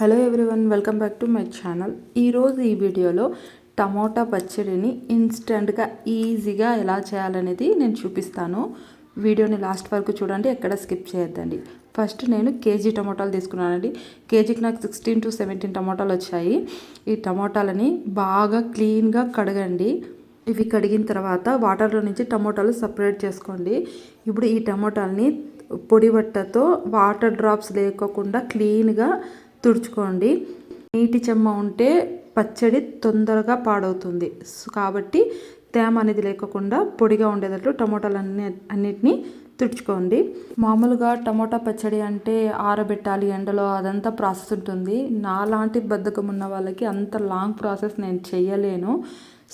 Hello everyone welcome back to my channel ఈరోజు ఈ వీడియోలో టమోటా పచ్చడిని ఇన్స్టెంట్గా ఈజీగా ఎలా చేయాలనేది నేను చూపిస్తాను. వీడియోని లాస్ట్ వరకు చూడండి ఎక్కడ స్కిప్ చేయొద్దండి. ఫస్ట్ నేను కేజీ టమోటాలు తీసుకున్నానండి. కేజీకి నాకు సిక్స్టీన్ టు సెవెంటీన్ టమోటాలు వచ్చాయి. ఈ టమోటాలని బాగా క్లీన్గా కడగండి. ఇవి కడిగిన తర్వాత వాటర్లో నుంచి టమోటాలు సపరేట్ చేసుకోండి. ఇప్పుడు ఈ టమోటాలని పొడి బట్టతో వాటర్ డ్రాప్స్ లేకోకుండా క్లీన్గా తుడుచుకోండి. నీటి చెమ్మ ఉంటే పచ్చడి తొందరగా పాడవుతుంది. కాబట్టి తేమ అనేది లేకుండా పొడిగా ఉండేటట్లు టమోటాలు అన్ని అన్నిటినీ తుడుచుకోండి. మామూలుగా టమోటా పచ్చడి అంటే ఆరబెట్టాలి ఎండలో అదంతా ప్రాసెస్ ఉంటుంది. నాలాంటి బద్ధకం ఉన్న వాళ్ళకి అంత లాంగ్ ప్రాసెస్ నేను చేయలేను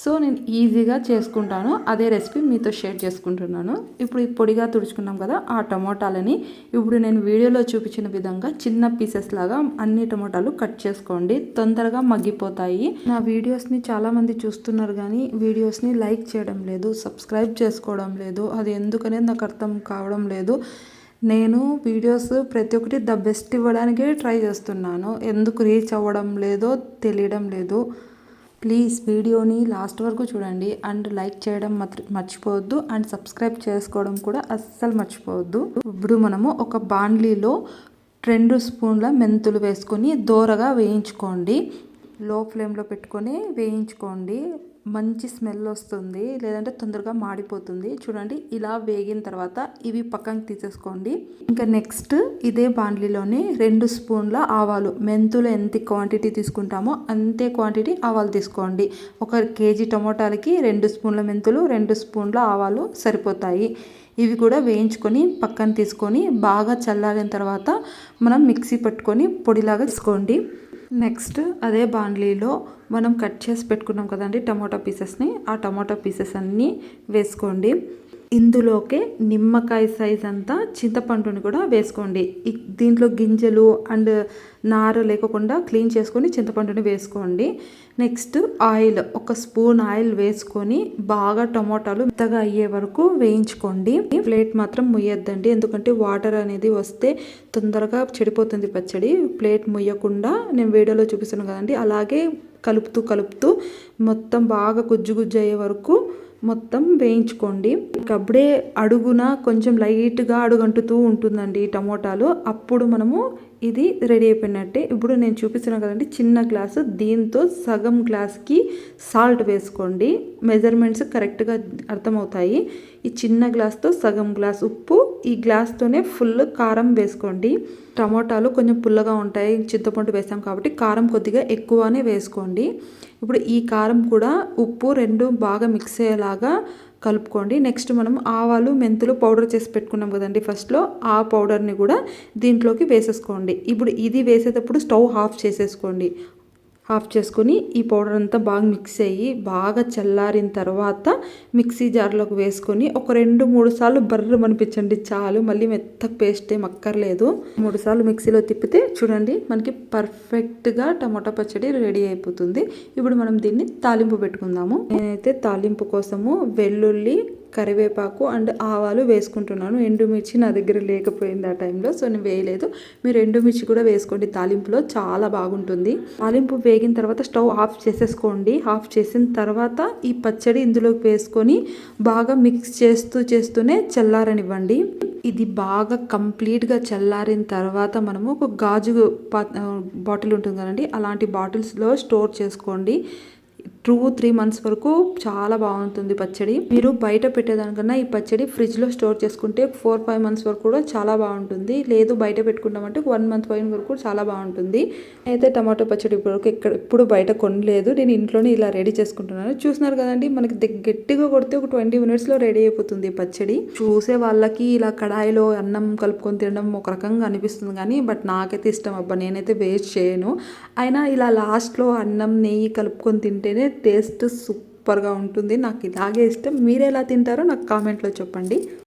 సో నేను ఈజీగా చేసుకుంటాను. అదే రెసిపీ మీతో షేర్ చేసుకుంటున్నాను. ఇప్పుడు ఈ పొడిగా తుడుచుకున్నాం కదా ఆ టమోటాలని ఇప్పుడు నేను వీడియోలో చూపించిన విధంగా చిన్న పీసెస్ లాగా అన్ని టమోటాలు కట్ చేసుకోండి. తొందరగా మగ్గిపోతాయి. నా వీడియోస్ని చాలామంది చూస్తున్నారు కానీ వీడియోస్ని లైక్ చేయడం లేదు సబ్స్క్రైబ్ చేసుకోవడం లేదు అది ఎందుకనేది నాకు అర్థం కావడం లేదు. నేను వీడియోస్ ప్రతి ఒక్కటి ద బెస్ట్ ఇవ్వడానికే ట్రై చేస్తున్నాను. ఎందుకు రీచ్ అవ్వడం లేదో తెలియడం లేదు. ప్లీజ్ వీడియోని లాస్ట్ వరకు చూడండి. అండ్ లైక్ చేయడం మర్చిపోవద్దు. అండ్ సబ్స్క్రైబ్ చేసుకోవడం కూడా అస్సలు మర్చిపోవద్దు. ఇప్పుడు మనము ఒక బాండ్లీలో రెండు స్పూన్ల మెంతులు వేసుకొని దోరగా వేయించుకోండి. లో ఫ్లేమ్లో పెట్టుకొని వేయించుకోండి. మంచి స్మెల్ వస్తుంది లేదంటే తొందరగా మాడిపోతుంది. చూడండి ఇలా వేగిన తర్వాత ఇవి పక్కన తీసేసుకోండి. ఇంకా నెక్స్ట్ ఇదే బాండ్లీలోని రెండు స్పూన్ల ఆవాలు. మెంతులు ఎంత క్వాంటిటీ తీసుకుంటామో అంతే క్వాంటిటీ ఆవాలు తీసుకోండి. ఒక కేజీ టమోటాలకి రెండు స్పూన్ల మెంతులు రెండు స్పూన్ల ఆవాలు సరిపోతాయి. ఇవి కూడా వేయించుకొని పక్కన తీసుకొని బాగా చల్లారిన తర్వాత మనం మిక్సీ పట్టుకొని పొడిలాగా తీసుకోండి. నెక్స్ట్ అదే బాండ్లీలో మనం కట్ చేసి పెట్టుకున్నాం కదండి టమాటా పీసెస్ని ఆ టమాటా పీసెస్ అన్నీ వేసుకోండి. ఇందులోకే నిమ్మకాయ సైజ్ అంతా చింతపండుని కూడా వేసుకోండి. దీంట్లో గింజలు అండ్ నార లేకుండా క్లీన్ చేసుకొని చింతపండుని వేసుకోండి. నెక్స్ట్ ఆయిల్ ఒక స్పూన్ ఆయిల్ వేసుకొని బాగా టమోటాలు మెత్తగా అయ్యే వరకు వేయించుకోండి. ప్లేట్ మాత్రం ముయ్యొద్దండి ఎందుకంటే వాటర్ అనేది వస్తే తొందరగా చెడిపోతుంది పచ్చడి. ప్లేట్ ముయ్యకుండా నేను వీడియోలో చూపిస్తున్నాను కదండి అలాగే కలుపుతూ కలుపుతూ మొత్తం బాగా గుజ్జు గుజ్జు అయ్యే వరకు మొత్తం వేయించుకోండి. అప్పుడే అడుగున కొంచెం లైట్గా అడుగంటుతూ ఉంటుందండి టమోటాలు. అప్పుడు మనము ఇది రెడీ అయిపోయినట్టే. ఇప్పుడు నేను చూపిస్తున్నాను కదండి చిన్న గ్లాసు. దీంతో సగం గ్లాస్కి సాల్ట్ వేసుకోండి. మెజర్మెంట్స్ కరెక్ట్గా అర్థమవుతాయి. ఈ చిన్న గ్లాస్తో సగం గ్లాస్ ఉప్పు ఈ గ్లాస్తోనే ఫుల్ కారం వేసుకోండి. టమోటాలు కొంచెం పుల్లగా ఉంటాయి చింతపండు వేసాం కాబట్టి కారం కొద్దిగా ఎక్కువనే వేసుకోండి. ఇప్పుడు ఈ కారం కూడా ఉప్పు రెండు బాగా మిక్స్ అయ్యేలాగా కలుపుకోండి. నెక్స్ట్ మనం ఆవాలు మెంతులు పౌడర్ చేసి పెట్టుకున్నాం కదండి ఫస్ట్లో ఆ పౌడర్ని కూడా దీంట్లోకి వేసేసుకోండి. ఇప్పుడు ఇది వేసేటప్పుడు స్టవ్ ఆఫ్ చేసేసుకోండి. ఆఫ్ చేసుకొని ఈ పౌడర్ అంతా బాగా మిక్స్ అయ్యి బాగా చల్లారిన తర్వాత మిక్సీ జార్లోకి వేసుకొని ఒక రెండు మూడు సార్లు బర్ర అనిపించండి చాలు. మళ్ళీ మెత్త పేస్ట్ ఏం అక్కర్లేదు. మూడు సార్లు మిక్సీలో తిప్పితే చూడండి మనకి పర్ఫెక్ట్గా టమాటా పచ్చడి రెడీ అయిపోతుంది. ఇప్పుడు మనం దీన్ని తాలింపు పెట్టుకుందాము. నేనైతే తాలింపు కోసము వెల్లుల్లి కరివేపాకు అండ్ ఆవాలు వేసుకుంటున్నాను. ఎండుమిర్చి నా దగ్గర లేకపోయింది ఆ టైంలో సో నేను వేయలేదు. మీరు ఎండుమిర్చి కూడా వేసుకోండి. తాలింపులో చాలా బాగుంటుంది. తాలింపు వేగిన తర్వాత స్టవ్ ఆఫ్ చేసేసుకోండి. ఆఫ్ చేసిన తర్వాత ఈ పచ్చడి ఇందులోకి వేసుకొని బాగా మిక్స్ చేస్తూ చేస్తూనే చల్లారనివ్వండి. ఇది బాగా కంప్లీట్గా చల్లారిన తర్వాత మనము ఒక గాజు బాటిల్ ఉంటుంది కదండి అలాంటి బాటిల్స్లో స్టోర్ చేసుకోండి. టూ త్రీ మంత్స్ వరకు చాలా బాగుంటుంది పచ్చడి. మీరు బయట పెట్టేదానికన్నా ఈ పచ్చడి ఫ్రిడ్జ్లో స్టోర్ చేసుకుంటే ఫోర్ ఫైవ్ మంత్స్ వరకు కూడా చాలా బాగుంటుంది. లేదు బయట పెట్టుకున్నామంటే వన్ మంత్ పైన వరకు చాలా బాగుంటుంది. అయితే టమాటో పచ్చడి ఇప్పుడు ఎక్కడ ఎప్పుడు బయట కొనలేదు. నేను ఇంట్లోనే ఇలా రెడీ చేసుకుంటున్నాను. చూసినారు కదండి మనకి గట్టిగా కొడితే ఒక ట్వంటీ మినిట్స్లో రెడీ అయిపోతుంది పచ్చడి. చూసే వాళ్ళకి ఇలా కడాయిలో అన్నం కలుపుకొని తినడం ఒక రకంగా అనిపిస్తుంది కానీ బట్ నాకైతే ఇష్టం అబ్బా నేనైతే వేస్ట్ చేయను. అయినా ఇలా లాస్ట్లో అన్నం నెయ్యి కలుపుకొని తింటేనే టేస్ట్ సూపర్గా ఉంటుంది. నాకు ఇలాగే ఇష్టం. మీరు ఎలా తింటారో నాకు కామెంట్లో చెప్పండి.